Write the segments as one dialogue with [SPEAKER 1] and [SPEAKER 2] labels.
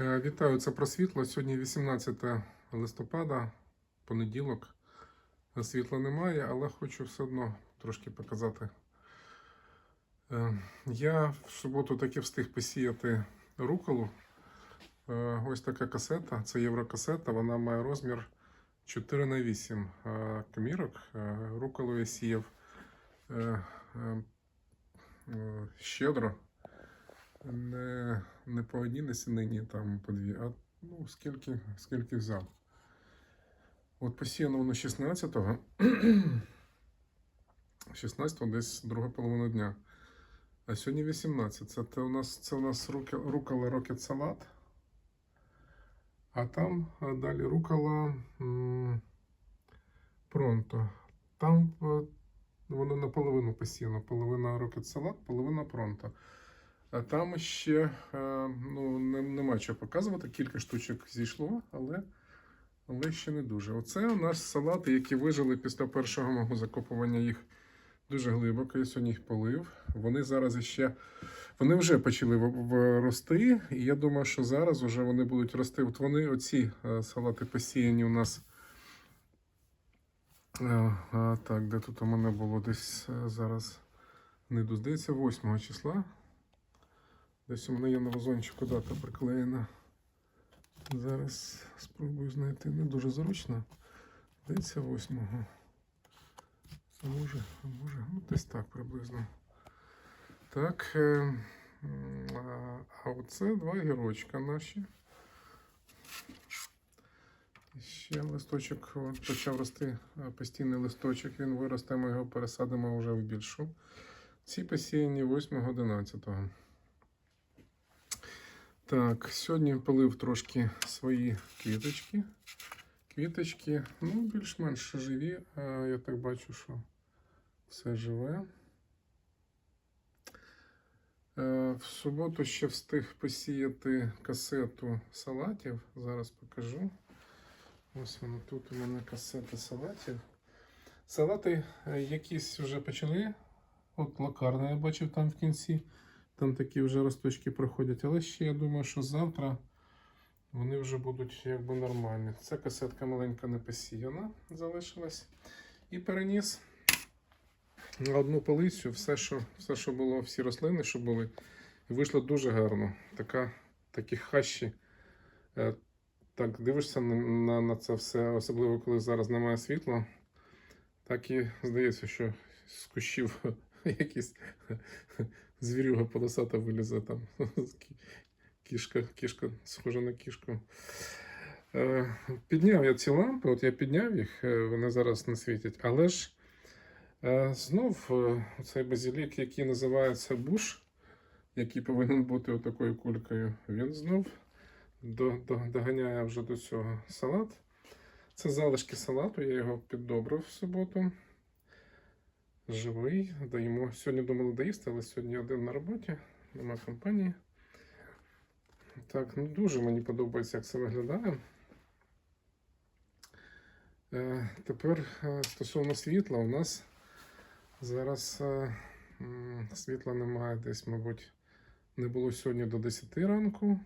[SPEAKER 1] Е, Вітаю, це про світло. Сьогодні 18 листопада, понеділок. Світла немає, але хочу все одно трошки показати. Е, Я в суботу таки встиг посіяти руколу. Е, Ось така касета, це єврокасета, вона має розмір 4 на 8 е, комірок. Е, Руколу я сіяв щедро. Не, не по одній насінині, там по дві, а ну, скільки, скільки взяв. От посіяно воно 16-го. 16-го десь друга половина дня. А сьогодні 18. Це, те у нас, це у нас рукола Rocket Салат. А там далі рукола м, Пронто. Там е, воно наполовину посіяно. Половина Rocket Салат, половина Пронто. А там ще е, ну, нема чого показувати. Кілька штучок зійшло, але, але ще не дуже. Оце у нас салати, які вижили після першого мого закопування їх дуже глибоко. Я сьогодні їх полив. Вони зараз іще. Вони вже почали рости, і я думаю, що зараз вже вони будуть рости. От вони, оці е, салати посіяні у нас. Е, а, так, де тут у мене було десь е, зараз. Не здається, 8 числа. Десь у мене є на вазончику дата приклеєна. Зараз спробую знайти. Не дуже зручно. Здається, 8-го. А може, а може, ну десь так приблизно. Так. Е, а, оце два гірочка наші. Ще листочок почав рости е, постійний листочок. Він виросте, ми його пересадимо вже в більшу. Ці посіяні 8-11. Так, сьогодні полив трошки свої квіточки. Квіточки, ну, більш-менш живі. Я так бачу, що все живе. Е, В суботу ще встиг посіяти касету салатів. Зараз покажу. Ось воно тут у мене касета салатів. Салати е, якісь вже почали. От лакарна я бачив там в кінці. Там такі вже росточки проходять. Але ще я думаю, що завтра вони вже будуть якби нормальні. Ця касетка маленька не посіяна, залишилась. І переніс на одну полицю все, що, все, що було, всі рослини, що були. І вийшло дуже гарно. Така, такі хащі. Е, Так, дивишся на, на, на це все, особливо коли зараз немає світла. Так і здається, що з кущів якийсь звірюга полосата вилізе там. Кішка, кішка, схожа на кішку. Е, Підняв я ці лампи, от я підняв їх, е, вони зараз не світять, але ж е, знов цей базилік, який називається буш, який повинен бути отакою кулькою, він знов до, до, доганяє вже до цього салат. Це залишки салату, я його піддобрив в суботу. Живий, даємо. Сьогодні думали доїсти, але сьогодні один на роботі, нема компанії. Так, ну дуже мені подобається, як це виглядає. Е, тепер е, стосовно світла, у нас зараз е, світла немає десь, мабуть, не було сьогодні до 10 ранку,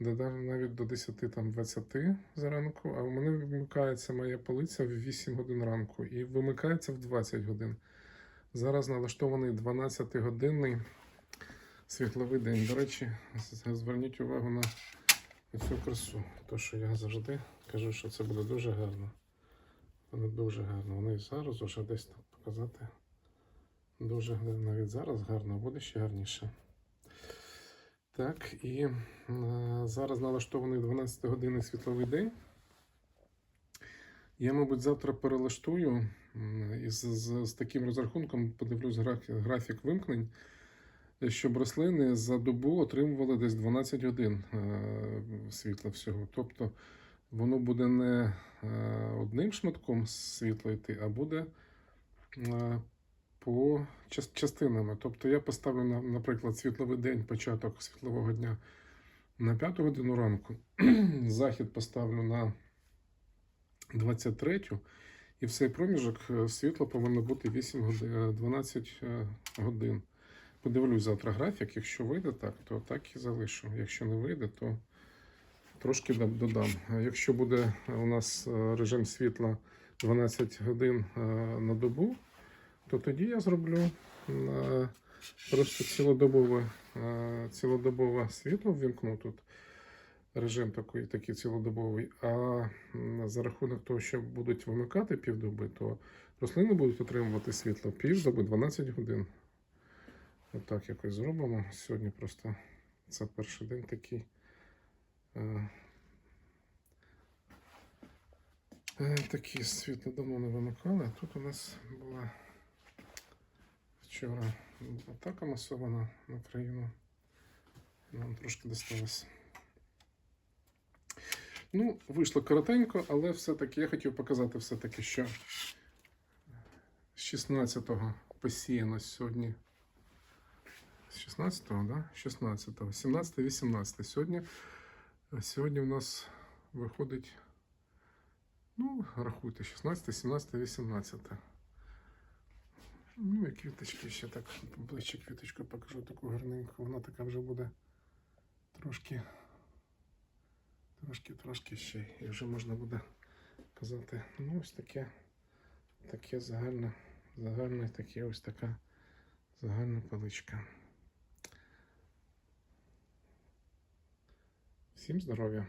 [SPEAKER 1] де навіть до 10 там 20 зранку, а у мене вимикається моя полиця в 8 годин ранку і вимикається в 20 годин. Зараз налаштований 12-годинний світловий день. До речі, зверніть увагу на цю красу. То, що я завжди кажу, що це буде дуже гарно. Воно дуже гарно. Воно і зараз уже десь так показати. Дуже навіть зараз гарно, буде ще гарніше. Так, і е, зараз налаштований 12 годинний світловий день. Я, мабуть, завтра перелаштую і з, з, з таким розрахунком подивлюсь графік, графік вимкнень, щоб рослини за добу отримували десь 12 годин е, світла всього. Тобто воно буде не е, одним шматком світла йти, а буде е, по час- частинами. Тобто я поставлю, на- наприклад, світловий день, початок світлового дня на 5 годину ранку. Захід поставлю на 23 і в цей проміжок е, світло повинно бути 8 годин, 12 е, годин. Подивлюсь завтра графік. Якщо вийде так, то так і залишу. Якщо не вийде, то трошки додам. Якщо буде у нас е, режим світла 12 годин е, на добу, то тоді я зроблю е, просто цілодобове, е, цілодобове світло ввімкну тут. Режим такий, такий цілодобовий. А за рахунок того, що будуть вимикати півдоби, то рослини будуть отримувати світло півдоби 12 годин. Отак якось зробимо. Сьогодні просто це перший день такий. Е, Такі світло давно не вимикали. Тут у нас була вчора атака масована на країну. Нам трошки досталось. Ну, вийшло коротенько, але все-таки я хотів показати все-таки, що з 16-го посіяно сьогодні. З 16-го, да? 16-го, 17 18 Сьогодні, сьогодні у нас виходить, ну, рахуйте, 16, 17, 18. Ну і квіточки ще так ближче квіточку покажу таку гарненьку. Вона така вже буде трошки, трошки, трошки ще. І вже можна буде казати, ну ось таке, таке загальне, загальне таке ось така загальна паличка. Всім здоров'я!